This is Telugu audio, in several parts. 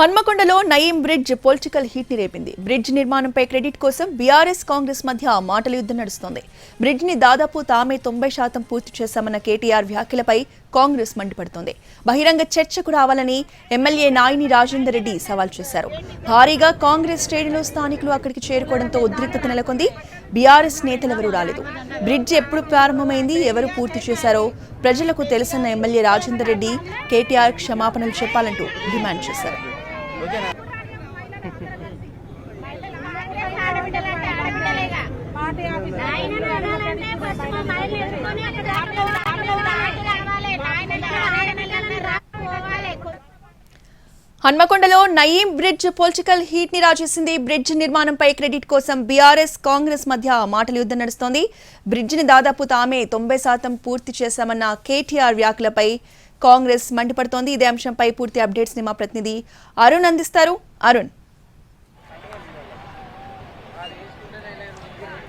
హన్మకొండలో నయీం బ్రిడ్జ్ పొలిటికల్ హీట్ని రేపింది. బ్రిడ్జ్ నిర్మాణంపై క్రెడిట్ కోసం బీఆర్ఎస్ కాంగ్రెస్ మధ్య మాటల యుద్ధం నడుస్తోంది. బ్రిడ్జ్ని దాదాపు తామే తొంభై శాతం పూర్తి చేశామన్న కేటీఆర్ వ్యాఖ్యలపై కాంగ్రెస్ మండిపడుతోంది. బహిరంగ చర్చకు రావాలని ఎమ్మెల్యే నాయిని రాజేందర్ రెడ్డి సవాల్ చేశారు. భారీగా కాంగ్రెస్ శ్రేణులు స్థానికులు అక్కడికి చేరుకోవడంతో ఉద్రిక్తత నెలకొంది. బీఆర్ఎస్ నేతలెవరూ రాలేదు. బ్రిడ్జ్ ఎప్పుడు ప్రారంభమైంది ఎవరు పూర్తి చేశారో ప్రజలకు తెలుసన్న ఎమ్మెల్యే రాజేందర్ రెడ్డి కేటీఆర్ క్షమాపణలు చెప్పాలంటూ డిమాండ్ చేశారు. హన్మకొండలో నయీం బ్రిడ్జ్ పొలిటికల్ హీట్ని రాజేసింది బ్రిడ్జ్ నిర్మాణంపై క్రెడిట్ కోసం బీఆర్ఎస్ కాంగ్రెస్ మధ్య మాటల యుద్ధం నడుస్తోంది. బ్రిడ్జ్ని దాదాపు తామే తొంభై శాతం పూర్తి చేశామన్న కేటీఆర్ వ్యాఖ్యలపై కాంగ్రెస్ మండిపడుతోంది. ఇదే అంశంపై పూర్తి అప్డేట్స్ని మా ప్రతినిధి అరుణ్ అందిస్తారు. అరుణ్.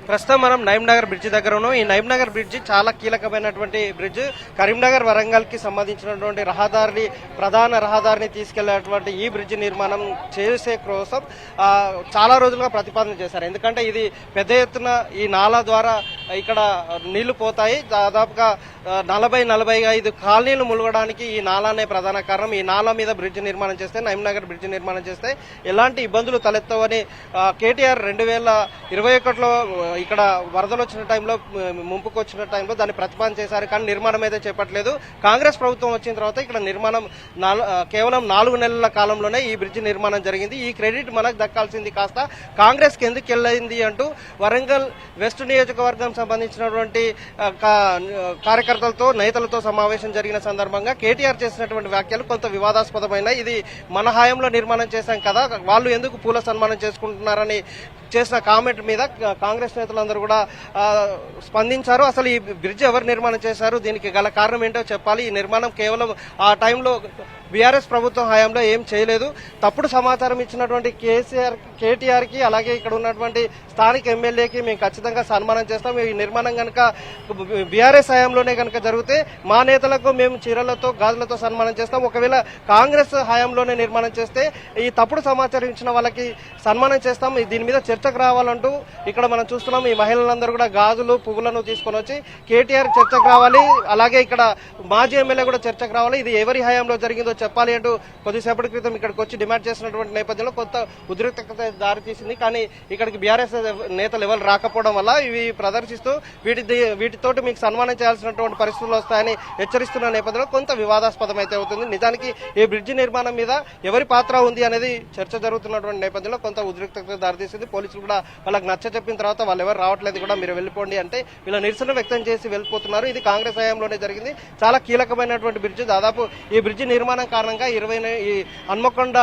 ప్రస్తుతం మనం నగర్ బ్రిడ్జ్ దగ్గర ఉన్నాం. ఈ నగర్ బ్రిడ్జ్ చాలా కీలకమైనటువంటి బ్రిడ్జ్. కరీంనగర్ వరంగల్కి సంబంధించినటువంటి రహదారిని ప్రధాన రహదారిని తీసుకెళ్ళేటువంటి ఈ బ్రిడ్జ్ నిర్మాణం చేసే కోసం చాలా రోజులుగా ప్రతిపాదన చేశారు. ఎందుకంటే ఇది పెద్ద ఎత్తున ఈ నాలా ద్వారా ఇక్కడ నీళ్ళు పోతాయి. దాదాపుగా నలభై నలభై ఐదు కాలనీలు ములగడానికి ఈ నాలానే ప్రధాన కారణం. ఈ నాలా మీద బ్రిడ్జ్ నిర్మాణం చేస్తే నగర్ బ్రిడ్జ్ నిర్మాణం చేస్తే ఎలాంటి ఇబ్బందులు తలెత్తవని కేటీఆర్ రెండు వేల ఇరవై ఒకటిలో ఇక్కడ వరదలు వచ్చిన టైంలో ముంపుకు వచ్చిన టైంలో దాన్ని ప్రతిపాదన చేశారు. కానీ నిర్మాణం అయితే చేపట్టలేదు. కాంగ్రెస్ ప్రభుత్వం వచ్చిన తర్వాత ఇక్కడ నిర్మాణం నాలు- కేవలం నాలుగు నెలల కాలంలోనే ఈ బ్రిడ్జ్ నిర్మాణం జరిగింది. ఈ క్రెడిట్ మనకు దక్కాల్సింది కాస్త కాంగ్రెస్కి ఎందుకు వెళ్ళింది అంటూ వరంగల్ వెస్ట్ నియోజకవర్గం సంబంధించినటువంటి కా- కార్యకర్తలతో నేతలతో సమావేశం జరిగిన సందర్భంగా కేటీఆర్ చేసినటువంటి వ్యాఖ్యలు కొంత వివాదాస్పదమైన ఇది మన హయాంలో నిర్మాణం చేశాం కదా వాళ్ళు ఎందుకు పూల సన్మానం చేసుకుంటున్నారని చేసిన కామెంట్ మీద కాంగ్రెస్ నేతలందరూ కూడా స్పందించారు. అసలు ఈ బ్రిడ్జ్ ఎవరు నిర్మాణం చేశారు దీనికి గల కారణం ఏంటో చెప్పాలి. ఈ నిర్మాణం కేవలం ఆ టైంలో బీఆర్ఎస్ ప్రభుత్వం హయాంలో ఏం చేయలేదు. తప్పుడు సమాచారం ఇచ్చినటువంటి కేసీఆర్ కేటీఆర్కి అలాగే ఇక్కడ ఉన్నటువంటి స్థానిక ఎమ్మెల్యేకి మేము ఖచ్చితంగా సన్మానం చేస్తాం. ఈ నిర్మాణం కనుక బీఆర్ఎస్ హయాంలోనే కనుక జరిగితే మా నేతలకు మేము చీరలతో గాజులతో సన్మానం చేస్తాం. ఒకవేళ కాంగ్రెస్ హయాంలోనే నిర్మాణం చేస్తే ఈ తప్పుడు సమాచారం ఇచ్చిన వాళ్ళకి సన్మానం చేస్తాం. దీని మీద చర్చకు రావాలంటూ ఇక్కడ మనం చూస్తున్నాం. ఈ మహిళలందరూ కూడా గాజులు పువ్వులను తీసుకొని వచ్చి కేటీఆర్ చర్చకు రావాలి. అలాగే ఇక్కడ మాజీ ఎమ్మెల్యే కూడా చర్చకు రావాలి. ఇది ఎవరి హయాంలో జరిగిందో చెప్పాలి అంటూ కొద్దిసేపటి క్రితం ఇక్కడికి వచ్చి డిమాండ్ చేసినటువంటి నేపథ్యంలో కొత్త ఉద్రిక్తత దారి తీసింది కానీ ఇక్కడికి బీఆర్ఎస్ నేతలు ఎవరు రాకపోవడం వల్ల ఇవి ప్రదర్శిస్తూ వీటి వీటితోటి మీకు సన్మానం చేయాల్సినటువంటి పరిస్థితులు వస్తాయని హెచ్చరిస్తున్న నేపథ్యంలో కొంత వివాదాస్పదం అయితే అవుతుంది. నిజానికి ఈ బ్రిడ్జి నిర్మాణం మీద ఎవరి పాత్ర ఉంది అనేది చర్చ జరుగుతున్నటువంటి నేపథ్యంలో కొంత ఉద్రిక్తత దారితీసింది. పోలీసులు కూడా వాళ్ళకి నచ్చ చెప్పిన తర్వాత వాళ్ళు ఎవరు రావట్లేదు కూడా మీరు వెళ్ళిపోండి అంటే ఇలా నిరసన వ్యక్తం చేసి వెళ్ళిపోతున్నారు. ఇది కాంగ్రెస్ హయాంలోనే జరిగింది. చాలా కీలకమైనటువంటి బ్రిడ్జ్. దాదాపు ఈ బ్రిడ్జి నిర్మాణం కారణంగా ఇరవై ఈ హన్మకొండ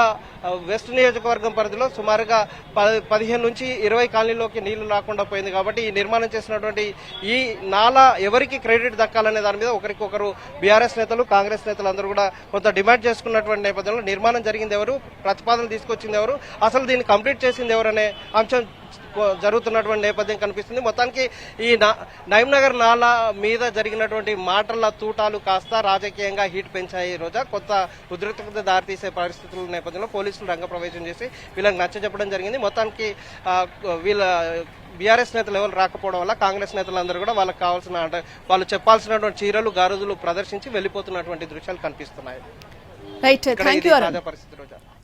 వెస్ట్ నియోజకవర్గం పరిధిలో సుమారుగా పది పదిహేను నుంచి ఇరవై కాలనీలోకి నీళ్ళు రాకుండా పోయింది కాబట్టి ఈ నిర్మాణం చేసినటువంటి ఈ నాలా ఎవరికి క్రెడిట్ దక్కాలనే దాని మీద ఒకరికొకరు బీఆర్ఎస్ నేతలు కాంగ్రెస్ నేతలు అందరూ కూడా కొంత డిమాండ్ చేసుకున్నటువంటి నేపథ్యంలో నిర్మాణం జరిగింది ఎవరు ప్రతిపాదన తీసుకొచ్చింది ఎవరు అసలు దీన్ని కంప్లీట్ చేసింది ఎవరు అనే అంశం జరుగుతున్నటువంటి నేపథ్యం కనిపిస్తుంది. మొత్తానికి ఈ నయం నగర్ నాలా మీద జరిగినటువంటి మాటల తూటాలు కాస్త రాజకీయంగా హీట్ పెంచాయి ఈ రోజా. కొత్త ఉద్రిక్తత దారితీసే పరిస్థితుల నేపథ్యంలో పోలీసులు రంగప్రవేశం చేసి వీళ్ళకి నచ్చ చెప్పడం జరిగింది. మొత్తానికి వీళ్ళ బీఆర్ఎస్ నేతలు ఎవరు రాకపోవడం వల్ల కాంగ్రెస్ నేతలందరూ కూడా వాళ్ళకి కావాల్సిన వాళ్ళు చెప్పాల్సినటువంటి చీరలు గారుదులు ప్రదర్శించి వెళ్ళిపోతున్నటువంటి దృశ్యాలు కనిపిస్తున్నాయి. Right thank you